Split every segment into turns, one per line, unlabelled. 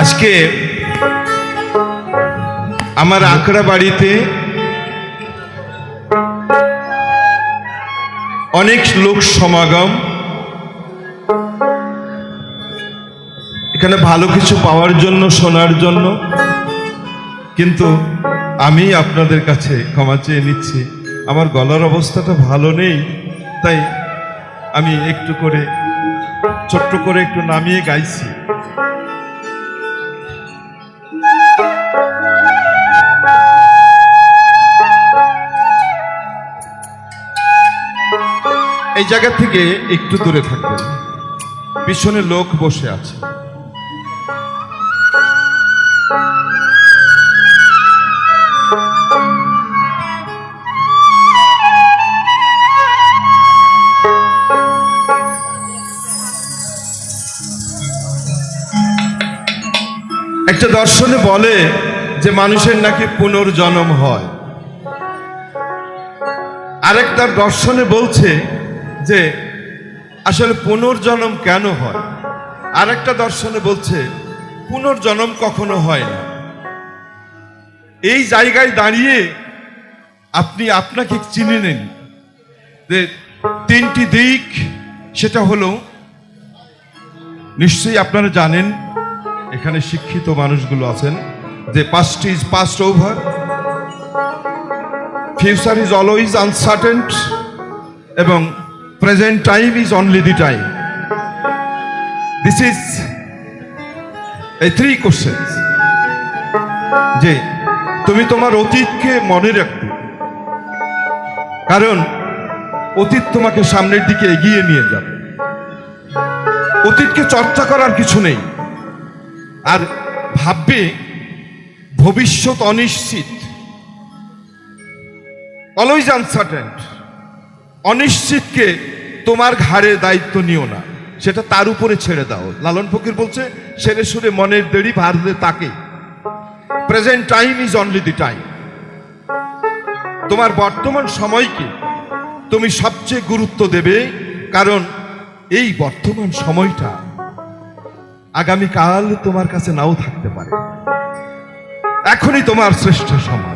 আজকে আমার আঁকড়া বাড়িতে অনেক লোক সমাগম। এখানে ভালো কিছু পাওয়ার জন্য, শোনার জন্য। কিন্তু আমি আপনাদের কাছে ক্ষমা চেয়ে নিচ্ছি। আমার গলার অবস্থাটা ভালো নেই, তাই আমি একটু করে, ছোট্ট করে একটু নামিয়ে গাইছি। এই জায়গা থেকে একটু দূরে থাকবেন। পিছনে লোক বসে আছে। একটা দর্শনে বলে যে মানুষের নাকি পুনর্জন্ম হয়। আরেকটা দর্শনে বলছে যে আসলে পুনর্জন্ম কেন হয়? আরেকটা দর্শনে বলছে, পুনর্জন্ম কখনো হয় না। এই জায়গায় দাঁড়িয়ে আপনি আপনাকে চিনে নেন যে তিনটি দিক, সেটা হলো, নিশ্চয়ই আপনারা জানেন, এখানে শিক্ষিত মানুষগুলো আছেন, যে past is past over future is always uncertain এবং present time is only the time this is এই থ্রি কোশ্চেন যে তুমি তোমার অতীতকে মনে রাখবে। কারণ অতীত তোমাকে সামনের দিকে এগিয়ে নিয়ে যাবে। অতীতকে চর্চা করার কিছু নেই। আর ভাববে ভবিষ্যৎ অনিশ্চিত। অলওয়েজ আনসার্টেন্ট অনিশ্চিতকে তোমার ঘাড়ের দায়িত্ব নিও না। সেটা তার উপরে ছেড়ে দাও। লালন ফকির বলছে সেরে সুরে মনের দেরি ভারলে তাকে। Present time is only the time তোমার বর্তমান সময়কে তুমি সবচেয়ে গুরুত্ব দেবে, কারণ এই বর্তমান সময়টা আগামীকাল তোমার কাছে নাও থাকতে পারে। এখনই তোমার শ্রেষ্ঠ সময়।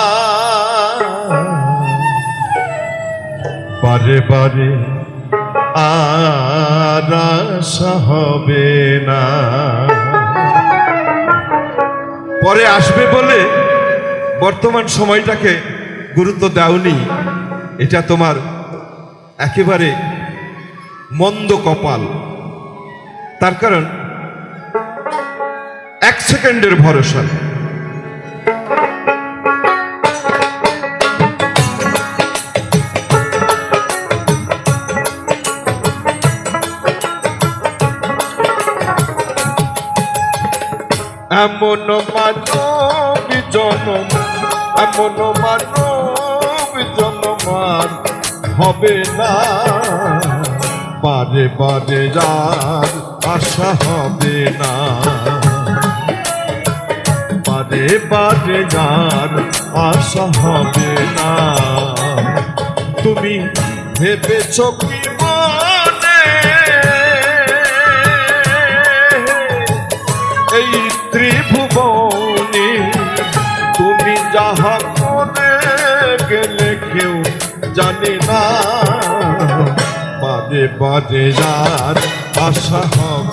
বারে বারে আর হবে না। পরে আসবে বলে বর্তমান সময়টাকে গুরুত্ব দাওনি। এটা তোমার একেবারে মন্দ কপাল। তার কারণ এক সেকেন্ডের ভরসা। এমন মানব জনম এমন মানব জনম আর হবে না। বারে বারে যার আশা হবে না। বারে বারে যার আশা হবে না। তুমি ভেবেছ কি বাদে যার আশা হবে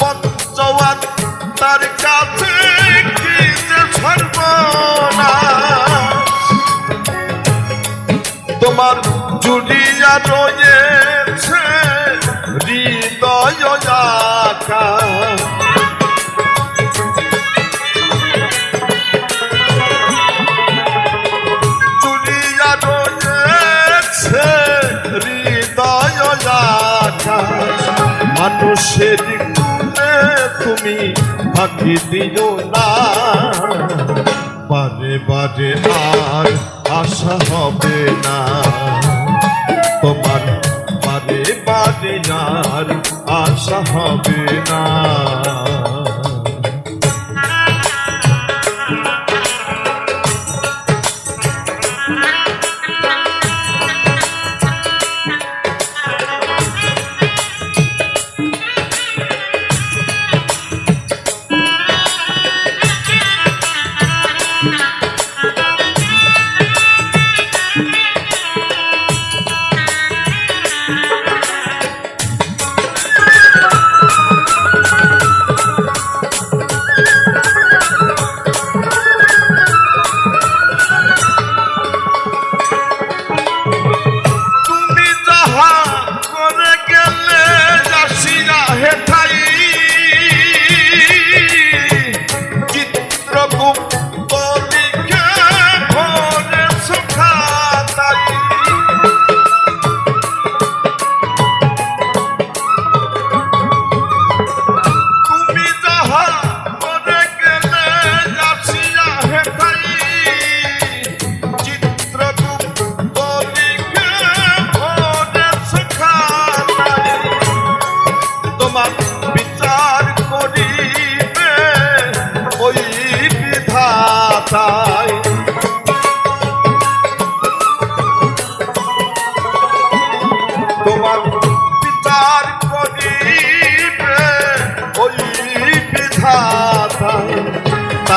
পঞ্চবাদ তার কাছে কি যে সর্বনাশ। তোমার জুড়িয়া রয়েছে আকাশ জুড়িয়া রয়েছে হৃদয় আকাশ মানুষের তুমি ফাঁকি দিও না। বারে বারে আর আশা হবে না। তোমার আর আশা হবে না।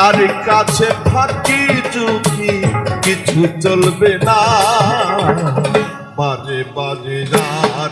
তার কাছে ফাঁকি চুকি কিছু চলবে না। বাজে বাজে আর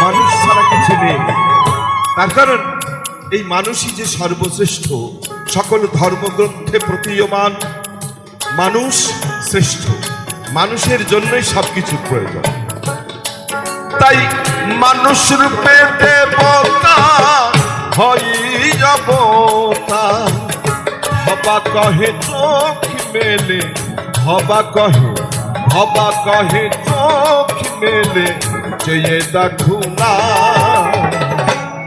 মানুষ ছাড়া কিছু নেই। তার কারণ, এই মানুষই যে সর্বশ্রেষ্ঠ, সকল ধর্মগ্রন্থে প্রতীয়মান মানুষ শ্রেষ্ঠ। মানুষের জন্যই সবকিছু প্রয়োজন। তাই মানুষ রূপে দেবতা হই অবতার হবা কহে চোখ মেলে হবা কহে হবা কহে, চোখ মেলে চেয়ে দেখো না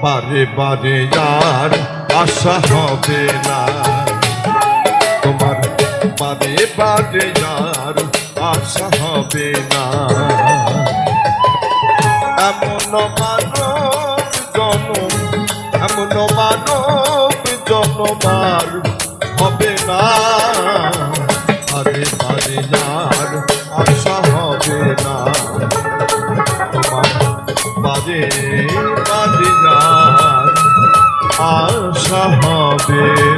বারে বারে আর আশা হবে না। তোমার বারে বারে আর আশা হবে না। এমন মানব জনম, এমন মানব জনমার বারে আশা হবে।